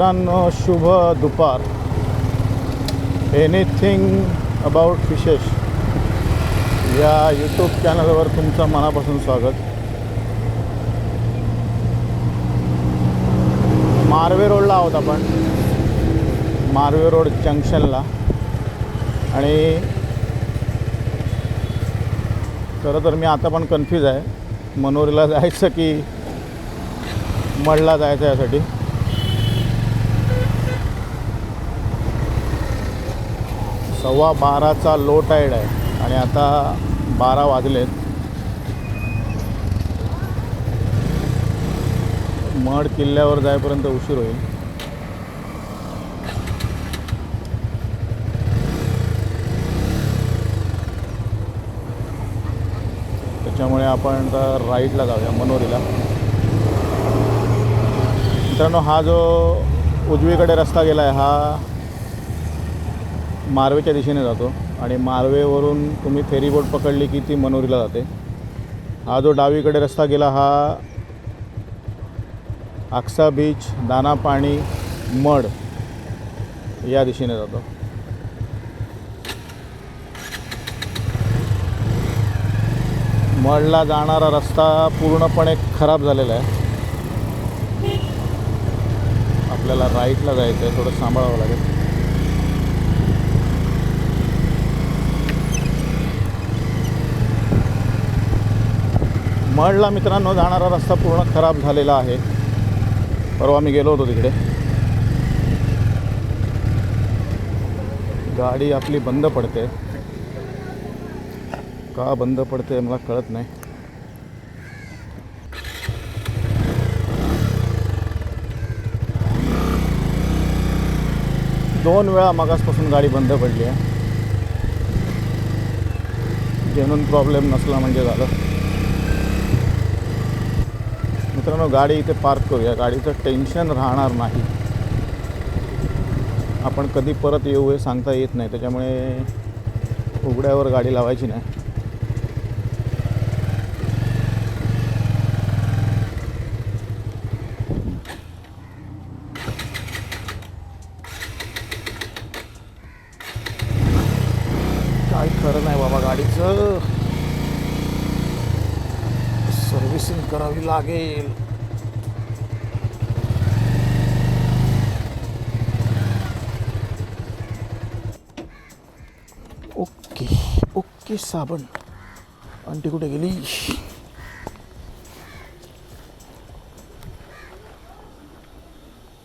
मित्रांनो शुभ दुपार. एनिथिंग अबाउट फिशेस या यूट्यूब चॅनलवर तुमचं मनापासून स्वागत. मार्वे रोडला आहोत आपण. मार्वे रोड जंक्शनला. आणि खरं तर मी आता पण कन्फ्यूज आहे. मनोरीला जायचं की मडला जायचं यासाठी. सव्वा बाराचा लो टाईड आहे. आणि आता बारा वाजलेत. मड किल्ल्यावर जाईपर्यंत उशीर होईल. त्याच्यामुळे आपण तर राईटला जाऊया मनोरीला. मित्रांनो हा जो उजवीकडे रस्ता गेला आहे हा मारवेच्या दिशेने जातो आणि मारवेवरून तुम्ही फेरीबोट पकडली की ती मनोरीला जाते. हा जो डावीकडे रस्ता गेला हा आक्सा बीच दाना पाणी मड या दिशेने जातो. मडला जाणारा रस्ता पूर्णपणे खराब झालेला आहे. आपल्याला राईटला जायचं आहे थोडं सांभाळावं लागेल. मडला मित्रांनो जाणारा रस्ता पूर्ण खराब झालेला आहे. परवा मी गेलो होतो तिकडे. गाडी आपली बंद पडते. का बंद पडते मला कळत नाही. दोन वेळा मागासपासून गाडी बंद पडली आहे. जेणून प्रॉब्लेम नसला म्हणजे झालं. मित्रांनो गाडी इथे पार्क करूया. गाडीचं टेन्शन राहणार नाही. आपण कधी परत येऊ हे सांगता येत नाही. त्याच्यामुळे उघड्यावर गाडी लावायची नाही काय खरं नाही बाबा गाडीचं सर्व्हिसिंग करावी लागेल. ओके ओके साबण. आंटी कुठे गेली?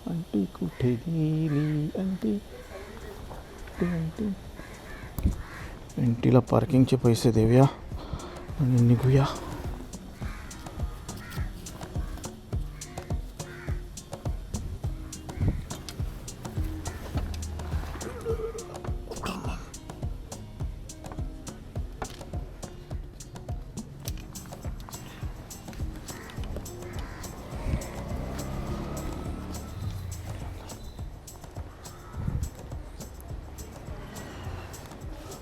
आंटी कुठे गेली? Aunty aunty aunty. आंटीला पार्किंगचे पैसे देऊया आणि निघूया.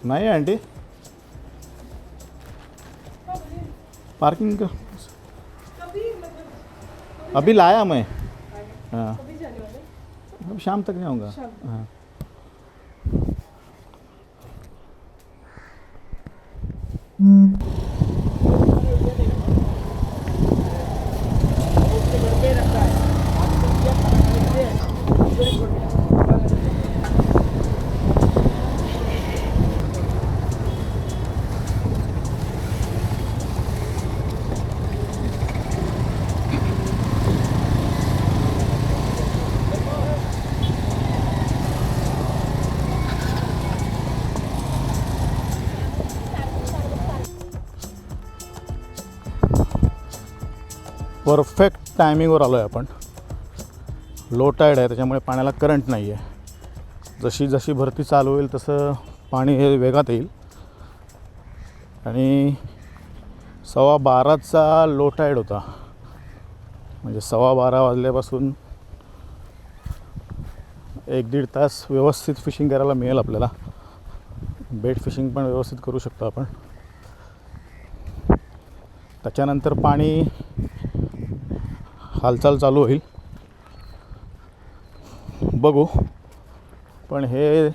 नहीं है आंटी। पार्किंग का। अभी लाया मैं। हाँ। अब शाम तक जाऊँगा हाँ। परफेक्ट टायमिंगवर आलो आहे आपण. लो टाईड आहे त्याच्यामुळे पाण्याला करंट नाही आहे जशी जशी भरती चालू होईल तसं पाणी हे वेगात येईल. आणि सव्वा बाराचा लो टाईड होता. म्हणजे सव्वा बारा वाजल्यापासून एक दीड तास व्यवस्थित फिशिंग करायला मिळेल आपल्याला. बेट फिशिंग पण व्यवस्थित करू शकतो आपण. त्याच्यानंतर पाणी हालचाल चालू होईल. बघू. पण हे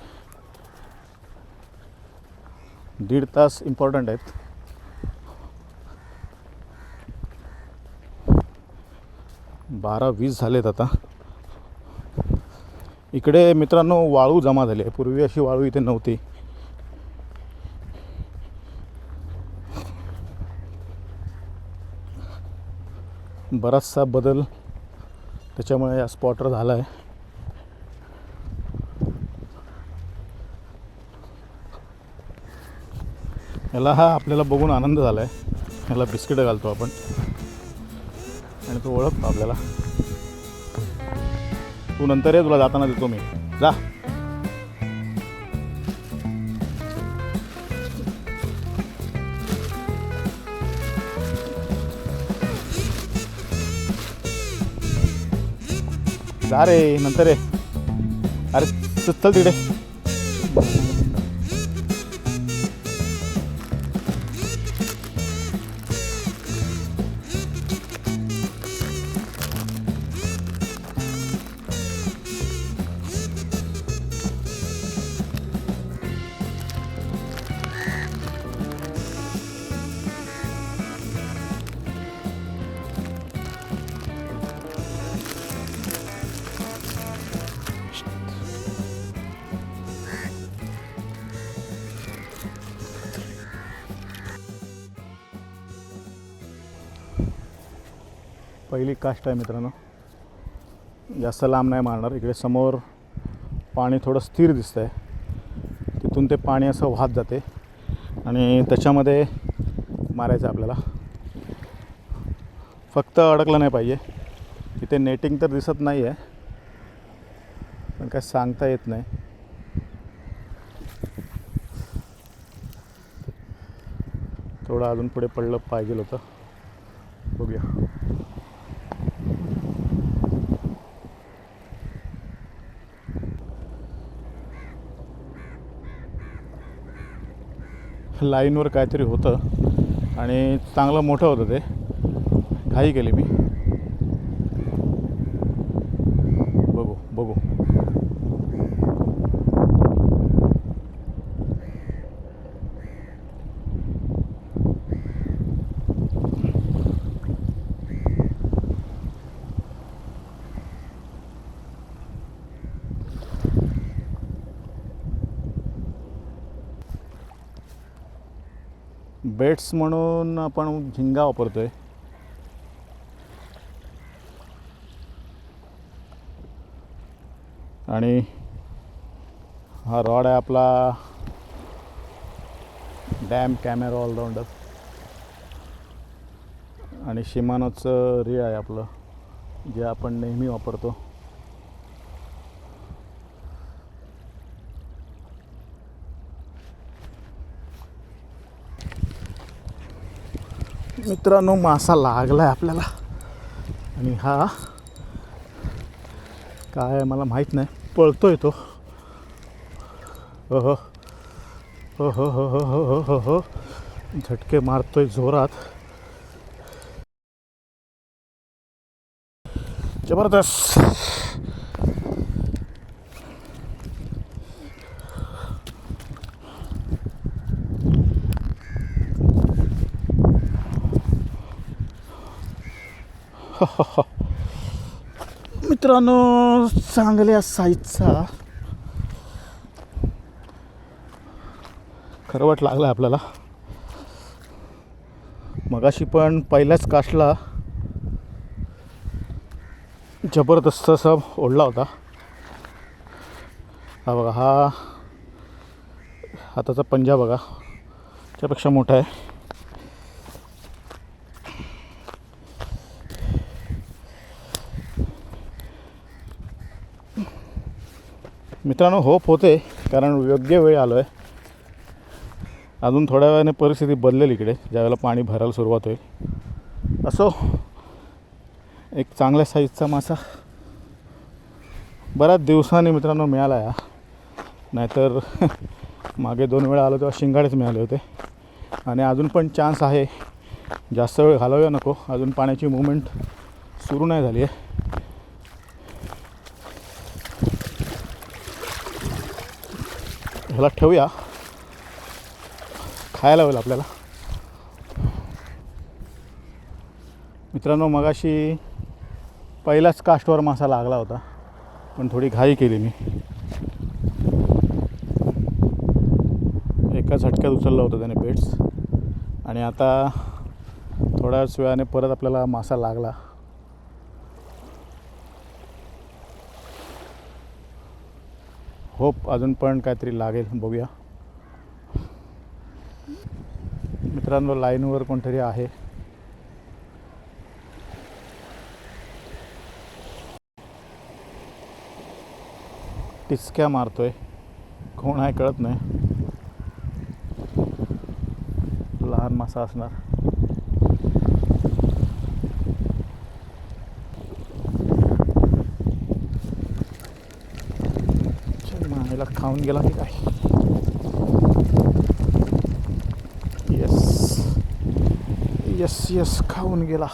दीड तास इम्पॉर्टंट आहेत. बारा वीस झालेत आता. इकडे मित्रांनो वाळू जमा झाली. आहे पूर्वी अशी वाळू इथे नव्हती. बराचसा बदल त्याच्यामुळे या स्पॉटवर झाला आहे याला हा आपल्याला बघून आनंद झाला आहे याला बिस्किटं घालतो आपण. आणि तो ओळखतो आपल्याला. तू नंतर ये तुला जाताना देतो मी. जा. जा रे नंतर रे अरे चल चल तिकडे. पहिली कास्ट आहे मित्रांनो. जास्त लांब नाही मारणार. इकडे समोर पाणी थोडं स्थिर दिसतं आहे तिथून ते पाणी असं वाहत जाते. आणि त्याच्यामध्ये मारायचं आहे आपल्याला. फक्त अडकलं नाही पाहिजे. इथे नेटिंग तर दिसत नाही आहे पण काय सांगता येत नाही. थोडं अजून पुढे पडलं पाहिजे होतं बघूया लाईनवर काहीतरी होतं आणि चांगलं मोठं होतं ते. घाई केली मी बघू बघू बेट्स म्हणून आपण झिंगा वापरतोय. आणि हा रॉड आहे आपला. DAM camera allrounder. आणि शिमानोचं रे आहे आपलं जे आपण नेहमी वापरतो. मित्रांनो मासा लागला आहे आपल्याला. आणि हा काय आहे मला माहीत नाही. पळतोय तो. हो हो हो हो हो हो हो हो हो हो झटके मारतोय जोरात. जबरदस्त. मित्रांनो चांगल्या साईजचा खरवट लागला आपल्याला. मगाशी पण पहिल्याच काशला जबरदस्त असा ओढला होता. हा बघा हा हाताचा पंजा बघा त्यापेक्षा मोठा आहे. मित्रांनो होप होते कारण योग्य वेळ आलो आहे अजून थोड्या वेळाने परिस्थिती बदलेल इकडे ज्यावेळेला पाणी भरायला सुरुवात होईल. असो एक चांगल्या साईजचा मासा बऱ्याच दिवसांनी मित्रांनो मिळाला या नाहीतर मागे दोन वेळा आलो तेव्हा शिंगाडेच मिळाले होते. आणि अजून पण चान्स आहे. जास्त वेळ घालवूया नको. अजून पाण्याची मुवमेंट सुरू नाही झाली आहे. ह्याला ठेवूया. खायला होईल आपल्याला. मित्रांनो मगाशी पहिलाच कास्टवर मासा लागला होता पण थोडी घाई केली मी. एका झटक्यात उचललं होतं त्याने पेट्स आणि आता थोड्याच वेळाने परत आपल्याला मासा लागला. होप अजून पण काहीतरी लागेल बघूया. मित्रांनो लाईनवर कोणतरी आहे. टिचक्या मारतोय. कोण आहे कळत नाही. लहान मासा असणार. चल, खाऊन गेला की काय? येस येस येस खाऊन गेला.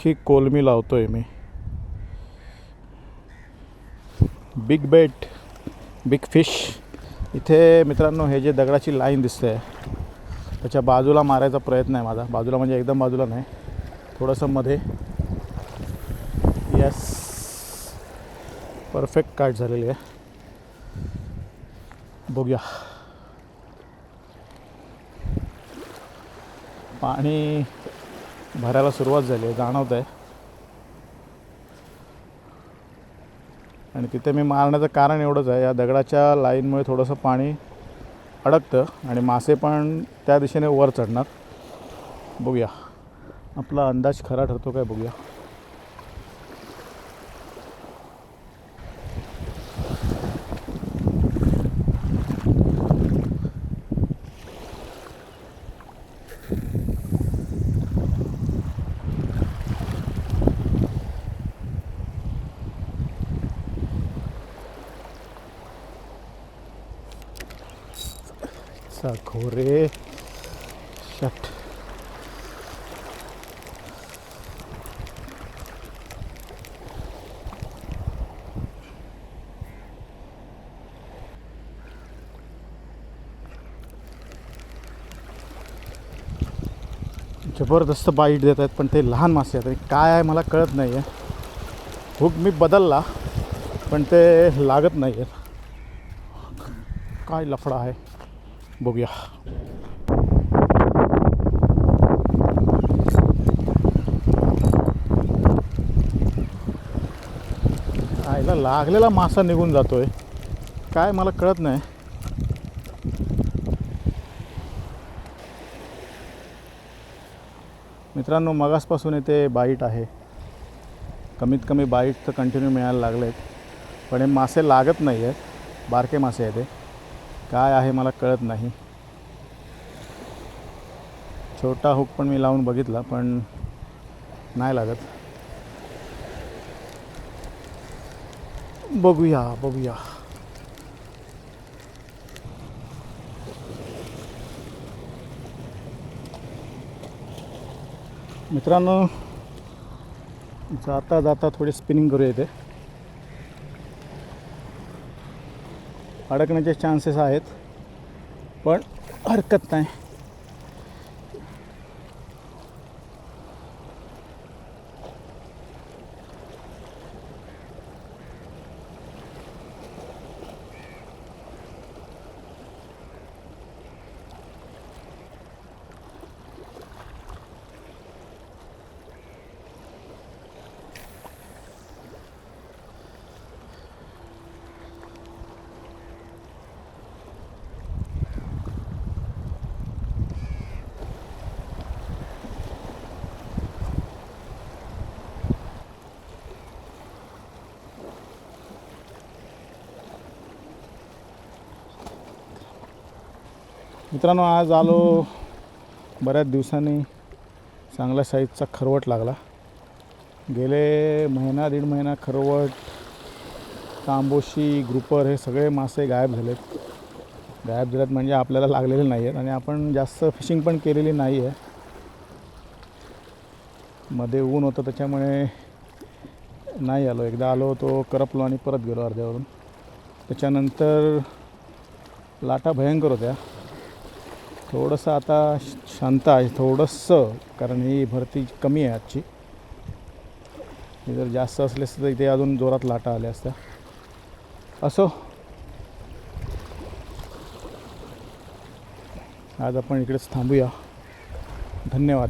अख्खी कोलमी लावतोय मी. बिग बेट बिग फिश इथे मित्रांनो हे जे दगडाची लाईन दिसते आहे त्याच्या बाजूला मारायचा प्रयत्न आहे माझा. बाजूला म्हणजे एकदम बाजूला नाही थोडंसं मध्ये. यस परफेक्ट काट झालेली आहे. बघूया. पाणी भरायला सुरुवात झाली आहे जाणवत आहे आणि तिथे मी मारण्याचं कारण एवढंच आहे या दगडाच्या लाईनमुळे थोडंसं पाणी अडकतं आणि मासे पण त्या दिशेने वर चढणार. बघूया. आपला अंदाज खरा ठरतो काय बघूया. साखोरे शट जबरदस्त बाईट देत आहेत पण ते लहान मासे आहेत. काय आहे मला कळत नाही आहे हुक मी बदलला पण ते लागत नाही आहेत काय लफडा आहे. बघूया. आईला लागलेला मासा निघून जातोय. काय मला कळत नाही. मित्रांनो मगासपासून इथे बाईट आहे. कमीत कमी बाईट तर कंटिन्यू मिळायला लागलेत. पण हे मासे लागत नाही आहेत बारके मासे आहेत ते काय आहे मला कळत नाही. छोटा हुक पण मी लावून बघितला पण नाही लागत. बघूया बघूया. मित्रांनो जाता जाता थोडी स्पिनिंग करूया इथे. अडकण्याचे चान्सेस आहेत. पण हरकत नाही. मित्रांनो आज आलो बऱ्याच दिवसांनी चांगल्या साईजचा खरवट लागला. गेले महिना दीड महिना खरवट तांबोशी ग्रुपर हे सगळे मासे गायब झालेत. गायब झालेत म्हणजे आपल्याला लागलेले नाही आहेत आणि आपण जास्त फिशिंग पण केलेली नाही आहे मध्ये ऊन होतं त्याच्यामुळे नाही आलो. एकदा आलो तो करपलो आणि परत गेलो अर्ध्यावरून. त्याच्यानंतर लाटा भयंकर होत्या. थोडंसं आता श- शांत आहे थोडंसं कारण ही भरती कमी आहे आजची. जर जास्त असले असतं तर इथे अजून जोरात लाटा आल्या असत्या. असो. आज आपण इकडेच थांबूया. धन्यवाद.